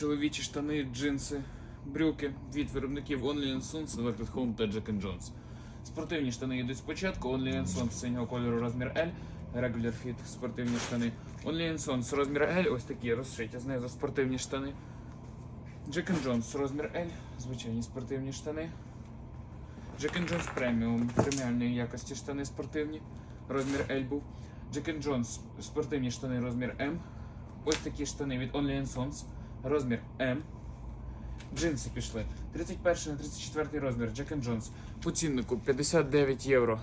чоловічі штани, джинси, брюки від виробників Only Sons, Selected Home та Jack Jones. Спортивні штани йдуть спочатку, Only Sons синього кольору розмір L, Regular Fit, спортивні штани. Only Sons розмір L, ось такі розшиті знизу спортивні штани. Jack Jones розмір L, звичайні спортивні штани. Jack Jones Premium, преміальної якості штани спортивні, розмір L був. Jack Jones спортивні штани розмір M. Ось такі штани від Only Sons, розмір M. Джинси пішли. 31 на 34 розмір Jack Jones. По ціннику 59 євро.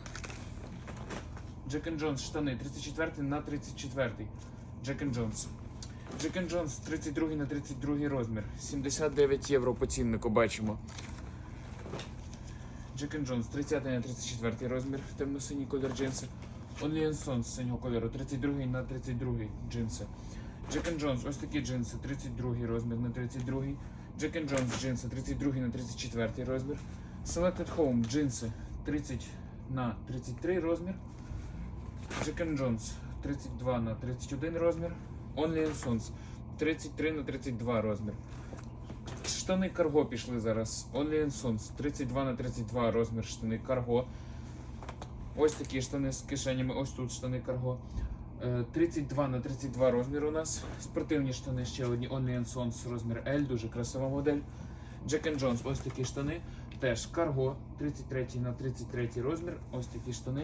Jack Jones штани 34 на 34. Jack Jones. Jack Jones 32 на 32 розмір. 79 євро по ціннику бачимо. Jack Jones 30 на 34 розмір. Темно-синій колір джинси. Only Sons синього кольору 32 на 32 джинси. Jack Jones, ось такі джинси, 32 розмір на 32. Jack Jones джинси 32 на 34 розмір. Selected Home джинси 30 на 33 розмір. Jack Jones 32 на 31 розмір. Only Sons 33 на 32 розмір. Штани карго пішли зараз. Only Sons 32 на 32 розмір штани карго. Ось такі штани з кишенями, ось тут штани карго. Е, 32 на 32 розмір у нас. Спортивні штани ще одні Onion Sons розмір L, дуже красива модель. Jack Jones, ось такі штани. Теж карго 33 на 33 розмір. Ось такі штани.